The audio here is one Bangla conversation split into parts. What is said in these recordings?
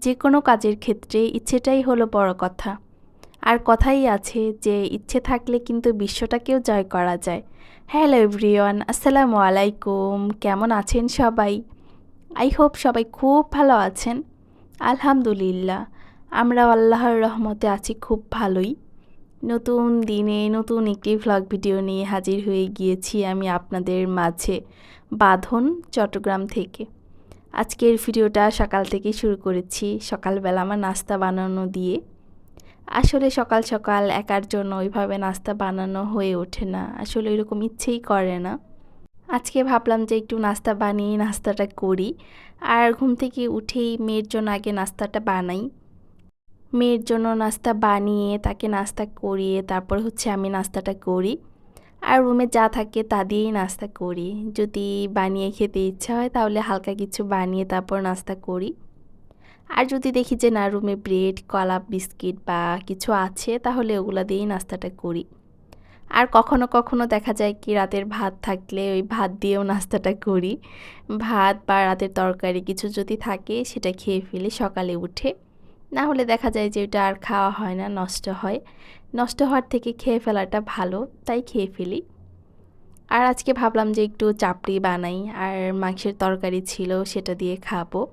যে কোনো কাজের ক্ষেত্রে ইচ্ছেটাই হলো বড় কথা। আর কথাই আছে যে, ইচ্ছে থাকলে কিন্তু বিশ্বটাকেও জয় করা যায়। হ্যালো এভরিওয়ান, আসসালামু আলাইকুম। কেমন আছেন সবাই? আই হোপ সবাই খুব ভালো আছেন। আলহামদুলিল্লাহ আমরা আল্লাহর রহমতে আছি খুব ভালোই। নতুন দিনে নতুন একটি ভ্লগ ভিডিও নিয়ে হাজির হয়ে গিয়েছি আমি আপনাদের মাঝে, বাঁধন, চট্টগ্রাম থেকে। আজকের ভিডিওটা সকাল থেকে শুরু করেছি। সকালবেলা আমার নাস্তা বানানো দিয়ে। আসলে সকাল সকাল একার জন্য ওইভাবে নাস্তা বানানো হয়ে ওঠে না। আসলে ওইরকম ইচ্ছেই করে না। আজকে ভাবলাম যে একটু নাস্তা বানিয়ে নাস্তাটা করি। আর ঘুম থেকে উঠেই মেয়ের জন্য আগে নাস্তাটা বানাই। মেয়ের জন্য নাস্তা বানিয়ে তাকে নাস্তা করিয়ে তারপর হচ্ছে আমি নাস্তাটা করি। আর রুমে যা থাকে তা দিয়েই নাস্তা করি। যদি বানিয়ে খেতে ইচ্ছা হয় তাহলে হালকা কিছু বানিয়ে তারপর নাস্তা করি। আর যদি দেখি যে না রুমে ব্রেড কলা বিস্কিট বা কিছু আছে, তাহলে ওগুলো দিয়েই নাস্তাটা করি। আর কখনো কখনো দেখা যায় কি, রাতের ভাত থাকলে ওই ভাত দিয়েও নাস্তাটা করি। ভাত বা রাতের তরকারি কিছু যদি থাকে, সেটা খেয়ে ফেলি সকালে উঠে। না হলে দেখা যায় যে ওটা আর খাওয়া হয় না, নষ্ট হয়। নষ্ট হওয়ার থেকে খেয়ে ফেলাটা ভালো, তাই খেয়ে ফেলি। আর আজকে ভাবলাম যে একটু চাপড়ি বানাই, আর মাংসের তরকারি ছিল সেটা দিয়ে খাব।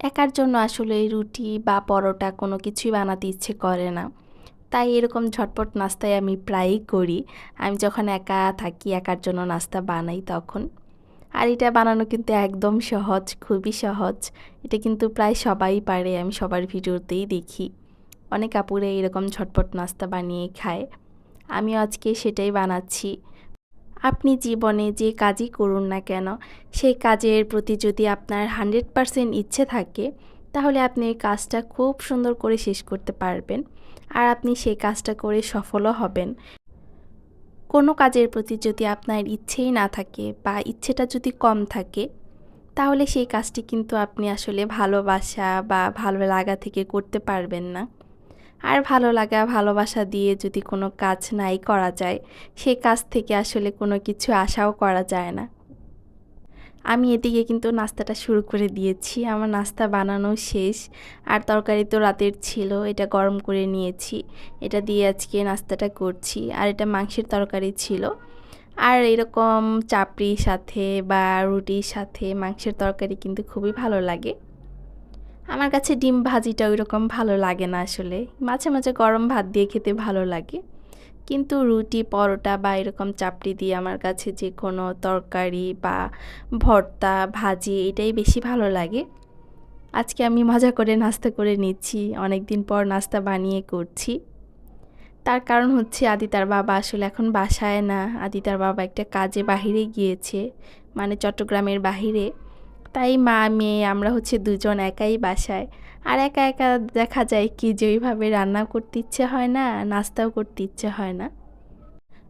একার জন্য আসলে রুটি বা পরোটা কোনো কিছুই বানাতে ইচ্ছে করে না। তাই এরকম ঝটপট নাস্তায় আমি প্রায়ই করি। আমি যখন একা থাকি, একার জন্য নাস্তা বানাই তখন। আর এটা বানানো কিন্তু একদম সহজ, খুবই সহজ। এটা কিন্তু প্রায় সবাই পারে, আমি সবার ভিডিওতেই দেখি। অনেক আপুরে এরকম ঝটপট নাস্তা বানিয়ে খায়। আমি আজকে সেটাই বানাচ্ছি। আপনি জীবনে যে কাজই করুন না কেন, সেই কাজের প্রতি যদি আপনার হান্ড্রেড পারসেন্ট ইচ্ছে থাকে, তাহলে আপনি এই কাজটা খুব সুন্দর করে শেষ করতে পারবেন আর আপনি সেই কাজটা করে সফলও হবেন। কোনো কাজের প্রতি যদি আপনার ইচ্ছেই না থাকে বা ইচ্ছেটা যদি কম থাকে, তাহলে সেই কাজটি কিন্তু আপনি আসলে ভালোবাসা বা ভালো লাগা থেকে করতে পারবেন না। আর ভালো লাগা, ভালোবাসা দিয়ে যদি কোনো কাজ নাই করা যায় সেই কাজ থেকে আসলে কোনো কিছু আশাও করা যায় না। আমি এদিকে কিন্তু নাস্তাটা শুরু করে দিয়েছি। আমার নাস্তা বানানো শেষ। আর তরকারি তো রাতের ছিল, এটা গরম করে নিয়েছি। এটা দিয়ে আজকে নাস্তাটা করছি। আর এটা মাংসের তরকারি ছিল। আর এরকম চাপড়ির সাথে বা রুটির সাথে মাংসের তরকারি কিন্তু খুবই ভালো লাগে। আমার কাছে ডিম ভাজিটা ওই রকম ভালো লাগে না আসলে। মাঝে মাঝে গরম ভাত দিয়ে খেতে ভালো লাগে। কিন্তু রুটি, পরোটা বা এরকম চাপড়ি দিয়ে আমার কাছে যে কোনো তরকারি বা ভর্তা, ভাজি এটাই বেশি ভালো লাগে। আজকে আমি মজা করে নাস্তা করে নিচ্ছি। অনেক দিন পর নাস্তা বানিয়ে করছি। তার কারণ হচ্ছে আদিতার বাবা আসলে এখন বাসায় না। আদিতার বাবা একটা কাজে বাহিরে গিয়েছে মানে চট্টগ্রামের বাহিরে। তাই মা মেয়ে, আমরা হচ্ছে দুজন একাই বাসায়। আর একা একা দেখা যায় কি যে ওইভাবে রান্না করতে ইচ্ছে হয় না, নাস্তাও করতে ইচ্ছে হয় না।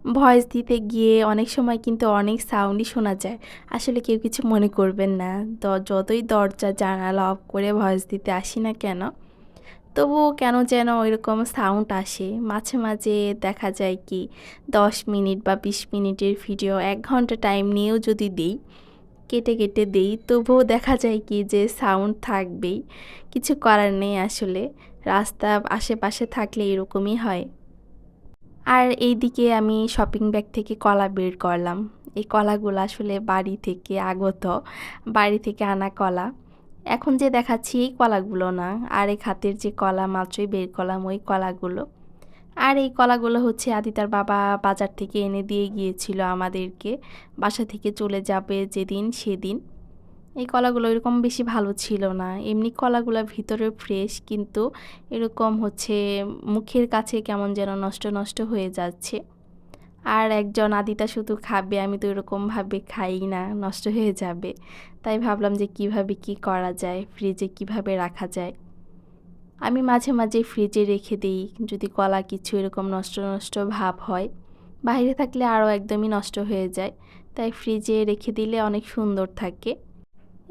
ভয়েস দিতে গিয়ে অনেক সময় কিন্তু অনেক সাউন্ডই শোনা যায়। আসলে কেউ কিছু মনে করবেন না। যতই দরজা জানালা অফ করে ভয়েস দিতে আসি না কেন, তবুও কেন যেন ওইরকম সাউন্ড আসে। মাঝে মাঝে দেখা যায় কি, দশ মিনিট বা বিশ মিনিটের ভিডিও এক ঘণ্টা টাইম নিয়েও যদি দিই কেটে কেটে দেই, তবুও দেখা যায় কি যে সাউন্ড থাকবেই। কিছু করার নেই আসলে, রাস্তা আশেপাশে থাকলে এরকমই হয়। আর এইদিকে আমি শপিং ব্যাগ থেকে কলা বের করলাম। এই কলাগুলো আসলে বাড়ি থেকে আগত, বাড়ি থেকে আনা কলা। এখন যে দেখাচ্ছি এই কলাগুলো না আর এই খাতের যে কলা মাত্রই বের করলাম ওই কলাগুলো। আর এই কলাগুলো হচ্ছে আদিতার বাবা বাজার থেকে এনে দিয়ে গিয়েছিল আমাদেরকে। বাসা থেকে চলে যাবে যেদিন সেদিন। এই কলাগুলো এরকম বেশি ভালো ছিল না। এমনি কলাগুলো ভিতরে ফ্রেশ কিন্তু এরকম হচ্ছে মুখের কাছে কেমন যেন নষ্ট নষ্ট হয়ে যাচ্ছে। আর একজন আদিতা শুধু খাবে, আমি তো এরকমভাবে খাই না, নষ্ট হয়ে যাবে। তাই ভাবলাম যে কীভাবে কি করা যায় ফ্রিজে কীভাবে রাখা যায়। আমি মাঝে মাঝে ফ্রিজে রেখে দিই, যদি কলা কিছু এরকম নষ্ট নষ্ট ভাব হয়। বাইরে থাকলে আরও একদমই নষ্ট হয়ে যায়, তাই ফ্রিজে রেখে দিলে অনেক সুন্দর থাকে।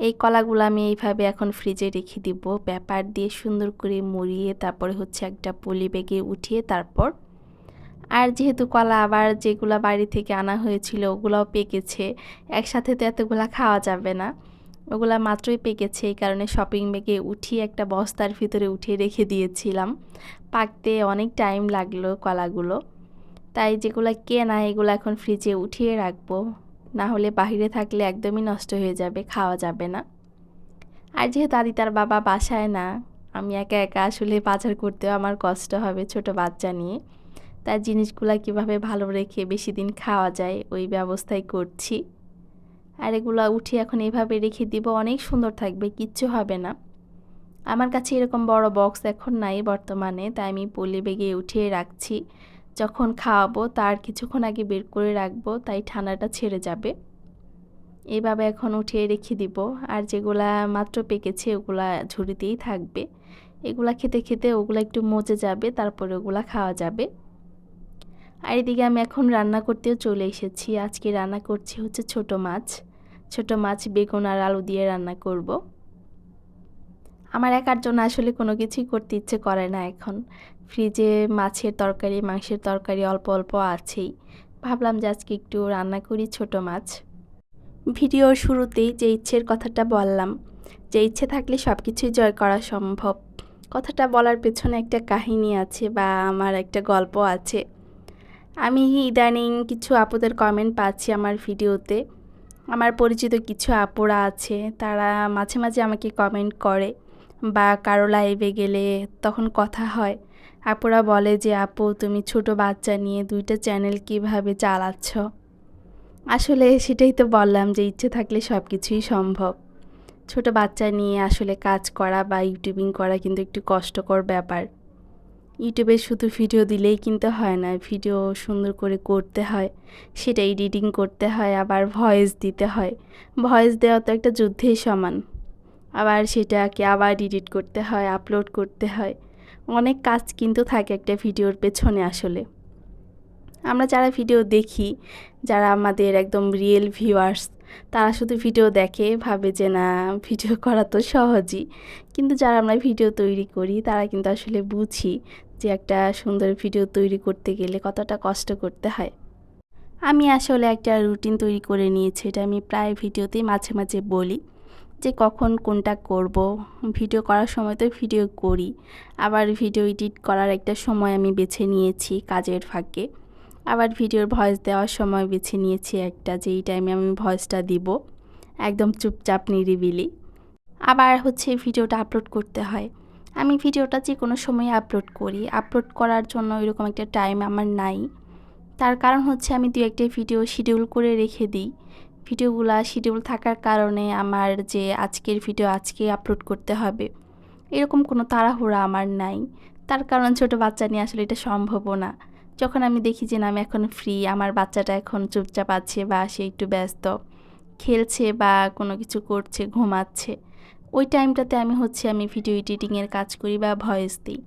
এই কলাগুলো আমি এইভাবে এখন ফ্রিজে রেখে দিব পেপার দিয়ে সুন্দর করে মুড়িয়ে তারপরে হচ্ছে একটা পলি ব্যাগে উঠিয়ে তারপর। আর যেহেতু কলা আবার যেগুলো বাড়ি থেকে আনা হয়েছিল ওগুলোও পেকেছে, একসাথে তো এতগুলা খাওয়া যাবে না। ওগুলা মাত্রই পেকেছে, এই কারণে শপিং ব্যাগে উঠিয়ে একটা বস্তার ভিতরে উঠিয়ে রেখে দিয়েছিলাম। পাকতে অনেক টাইম লাগল কলাগুলো। তাই যেগুলো কেনা, এগুলো এখন ফ্রিজে উঠিয়ে রাখব। না হলে বাহিরে থাকলে একদমই নষ্ট হয়ে যাবে, খাওয়া যাবে না। আর যেহেতু আদি তার বাবা বাসায় না, আমি একা একা আসলে বাজার করতেও আমার কষ্ট হবে ছোট বাচ্চা নিয়ে। তার জিনিসগুলো কীভাবে ভালো রেখে বেশি দিন খাওয়া যায়, ওই ব্যবস্থাই করছি। আর এগুলো উঠিয়ে এখন এভাবে রেখে দিব, অনেক সুন্দর থাকবে, কিচ্ছু হবে না। আমার কাছে এরকম বড় বক্স এখন নাই বর্তমানে, তাই আমি পলি বেগে উঠিয়ে রাখছি। যখন খাওয়াবো, তার কিছুক্ষণ আগে বের করে রাখব, তাই ঠান্ডাটা ছেড়ে যাবে। এভাবে এখন উঠিয়ে রেখে দিব, আর যেগুলা মাত্র পেকেছে, ওগুলা ঝুড়িতেই থাকবে। এগুলা খেতে খেতে ওগুলা একটু মজে যাবে, তারপরে ওগুলা খাওয়া যাবে। আর এদিকে আমি এখন রান্না করতেও চলে এসেছি। আজকে রান্না করছি হচ্ছে ছোট মাছ। ছোট মাছ, বেগুন আর আলু দিয়ে রান্না করব। আমার একার জন্য আসলে কোনো কিছুই করতে ইচ্ছে করে না এখন। ফ্রিজে মাছের তরকারি, মাংসের তরকারি অল্প অল্প আছেই। ভাবলাম যে আজকে একটু রান্না করি ছোট মাছ। ভিডিওর শুরুতেই যে ইচ্ছের কথাটা বললাম, যে ইচ্ছে থাকলে সব কিছুই জয় করা সম্ভব। কথাটা বলার পেছনে একটা কাহিনী আছে বা আমার একটা গল্প আছে। আমি ইদানিং কিছু আপুদের কমেন্ট পাচ্ছি আমার ভিডিওতে। আমার পরিচিত কিছু আপুরা আছে, তারা মাঝে মাঝে আমাকে কমেন্ট করে, বা কারও লাইভে গেলে তখন কথা হয়। আপুরা বলে যে, আপু, তুমি ছোট বাচ্চা নিয়ে দুইটা চ্যানেল কীভাবে চালাচ্ছ? আসলে সেটাই তো বললাম যে, ইচ্ছে থাকলে সব কিছুই সম্ভব। ছোট বাচ্চা নিয়ে আসলে কাজ করা বা ইউটিউবিং করা কিন্তু একটু কষ্টকর ব্যাপার। ইউটিউবে শুধু ভিডিও দিলেই কিন্তু হয় না, ভিডিও সুন্দর করে করতে হয়, সেটা এডিটিং করতে হয়, আবার ভয়েস দিতে হয়। ভয়েস দেওয়া তো একটা যুদ্ধেই সমান। আবার সেটাকে আবার এডিট করতে হয়, আপলোড করতে হয়। অনেক কাজ কিন্তু থাকে একটা ভিডিওর পেছনে আসলে। আমরা যারা ভিডিও দেখি, যারা আমাদের একদম রিয়েল ভিউয়ার্স তারা শুধু ভিডিও দেখে ভাবে যে, না, ভিডিও করা তো সহজই। কিন্তু যারা আমরা ভিডিও তৈরি করি, তারা কিন্তু আসলে বুঝি যে একটা সুন্দর ভিডিও তৈরি করতে গেলে কতটা কষ্ট করতে হয়। আমি আসলে একটা রুটিন তৈরি করে নিয়েছি, এটা আমি প্রায় ভিডিওতেই মাঝে মাঝে বলি যে কখন কোনটা করব। ভিডিও করার সময় তো ভিডিও করি, আবার ভিডিও এডিট করার একটা সময় আমি বেছে নিয়েছি কাজের ফাঁকে। আবার ভিডিওর ভয়েস দেওয়ার সময় বেছে নিয়েছি একটা যেই টাইমে আমি ভয়েসটা দিব, একদম চুপচাপ নিরিবিলি। আবার হচ্ছে ভিডিওটা আপলোড করতে হয়। আমি ভিডিওটা যে কোনো সময় আপলোড করি। আপলোড করার জন্য এরকম একটা টাইম আমার নাই। তার কারণ হচ্ছে আমি দু একটা ভিডিও শিডিউল করে রেখে দিই। ভিডিওগুলো শিডিউল থাকার কারণে আমার যে আজকের ভিডিও আজকে আপলোড করতে হবে। এরকম কোনো তাড়াহুড়া আমার নাই। তার কারণ ছোট বাচ্চা নিয়ে আসলে এটা সম্ভবও না। যখন আমি দেখি যে না, আমি এখন ফ্রি আমার বাচ্চাটা এখন চুপচাপ আছে বা সে একটু ব্যস্ত, খেলছে বা কোনো কিছু করছে, ঘুমাচ্ছে ওই টাইমটাতে আমি হচ্ছে আমি ভিডিও এডিটিংয়ের কাজ করি বা ভয়েস দিই।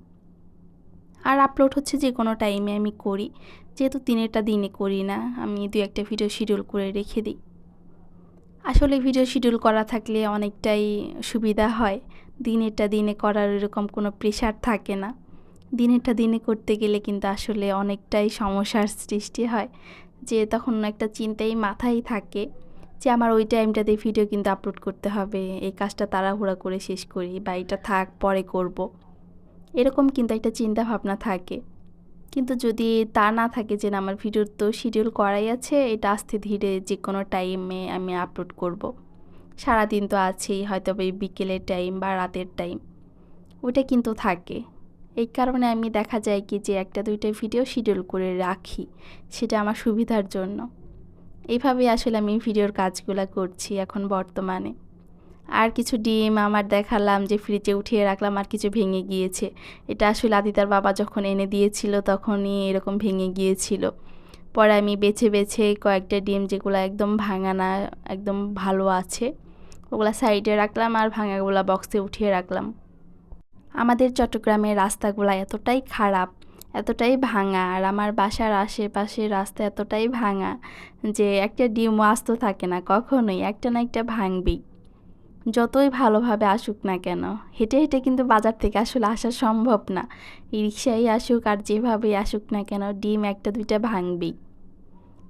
আর আপলোড হচ্ছে যে কোনো টাইমে আমি করি। যেহেতু দিনেরটা দিনে করি না, আমি দু একটা ভিডিও শিডিউল করে রেখে দিই। আসলে ভিডিও শিডিউল করা থাকলে অনেকটাই সুবিধা হয়। দিনেরটা দিনে করার এরকম কোনো প্রেশার থাকে না। দিনেরটা দিনে করতে গেলে কিন্তু আসলে অনেকটাই সমস্যার সৃষ্টি হয়। যে তখন একটা চিন্তাই মাথায় থাকে। যে আমার ওই টাইমটাতে ভিডিও কিন্তু আপলোড করতে হবে, এই কাজটা তাড়াহুড়া করে শেষ করি বা এটা থাক, পরে করব। এরকম কিন্তু একটা চিন্তা ভাবনা থাকে কিন্তু যদি তা না থাকে যে আমার ভিডিওর তো শিডিউল করাই আছে, এটা আস্তে ধীরে যে কোনো টাইমে আমি আপলোড করব। সারাদিন তো আছেই, হয়তো এই বিকেলের টাইম বা রাতের টাইম ওটা কিন্তু থাকে এই কারণে আমি দেখা যায় কি যে একটা দুইটা ভিডিও শিডিউল করে রাখি, সেটা আমার সুবিধার জন্য এইভাবেই আসলে আমি ভিডিওর কাজগুলো করছি এখন বর্তমানে। আর কিছু ডিম আমার দেখালাম যে ফ্রিজে উঠিয়ে রাখলাম আর কিছু ভেঙে গিয়েছে। এটা আসলে আদিতার বাবা যখন এনে দিয়েছিল তখনই এরকম ভেঙে গিয়েছিল। পরে আমি বেছে বেছে কয়েকটা ডিম যেগুলো একদম ভাঙা না, একদম ভালো আছে, ওগুলা সাইডে রাখলাম আর ভাঙাগুলা বক্সে উঠিয়ে রাখলাম। আমাদের চট্টগ্রামের রাস্তাগুলো এতটাই খারাপ এতটাই ভাঙা আর আমার বাসার আশেপাশে রাস্তা এতটাই ভাঙা যে একটা ডিমও আস্ত থাকে না, কখনোই একটা না একটা ভাঙবেই। যতই ভালোভাবে আসুক না কেন, হেঁটে হেঁটে কিন্তু বাজার থেকে আসলে আসা সম্ভব না। রিক্সায় আসুক আর যেভাবেই আসুক না কেন, ডিম একটা দুইটা ভাঙবেই।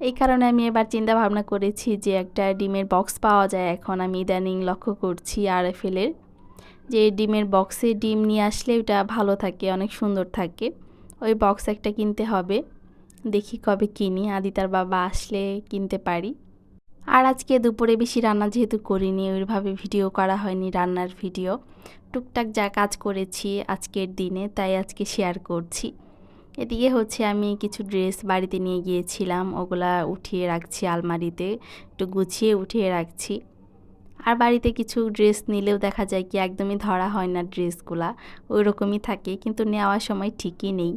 এই কারণে আমি এবার চিন্তা ভাবনা করেছি যে একটা ডিমের বক্স পাওয়া যায় এখন। আমি ইদানিং লক্ষ্য করছি আর এফেলের যে ডিমের বক্সে ডিম নিয়ে আসলে ওটা ভালো থাকে, অনেক সুন্দর থাকে। ওই বক্স একটা কিনতে হবে। দেখি কবে কিনি আদিতার বাবা আসলে কিনতে পারি। আর আজকে দুপুরে বেশি রান্না যেহেতু করিনি, ওইভাবে ভিডিও করা হয়নি রান্নার ভিডিও টুকটাক যা কাজ করেছি আজকের দিনে, তাই আজকে শেয়ার করছি। এদিকে হচ্ছে আমি কিছু ড্রেস বাড়িতে নিয়ে গিয়েছিলাম, ওগুলা উঠিয়ে রাখছি আলমারিতে, একটু গুছিয়ে উঠিয়ে রাখছি। আর বাড়িতে কিছু ড্রেস নিলেও দেখা যায় কি একদমই ধরা হয় না ড্রেসগুলা ওই রকমই থাকে, কিন্তু নেওয়ার সময় ঠিকই নেই।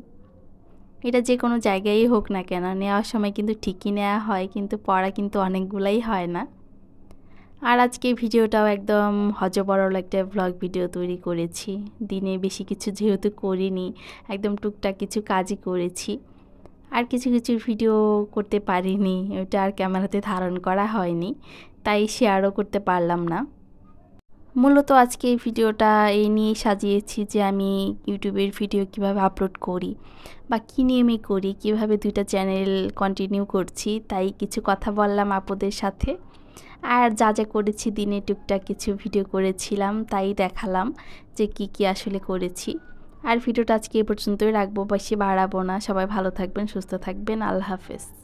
এটা যে কোনো জায়গায় হোক না কেন, নেওয়ার সময় কিন্তু ঠিকই নেওয়া হয়, কিন্তু পড়া কিন্তু অনেকগুলাই হয় না। আর আজকে ভিডিওটাও একদম হজবরল একটা ব্লগ ভিডিও তৈরি করেছি। দিনে বেশি কিছু যেহেতু করিনি, একদম টুকটাক কিছু কাজই করেছি। আর কিছু কিছু ভিডিও করতে পারিনি, ওটা আর ক্যামেরাতে ধারণ করা হয়নি, তাই শেয়ারও করতে পারলাম না। মূলত আজকে এই ভিডিওটা এই নিয়েই সাজিয়েছি যে আমি ইউটিউবের ভিডিও কীভাবে আপলোড করি বা কী নিয়মে করি, কীভাবে দুইটা চ্যানেল কন্টিনিউ করছি, তাই কিছু কথা বললাম আপুদের সাথে। আর যা যা করেছি দিনে টুকটাক কিছু ভিডিও করেছিলাম, তাই দেখালাম যে কি কি আসলে করেছি। আর ভিডিওটা আজকে এ পর্যন্তই রাখব, বেশি বাড়াবো না। সবাই ভালো থাকবেন, সুস্থ থাকবেন। আল্লাহ হাফেজ।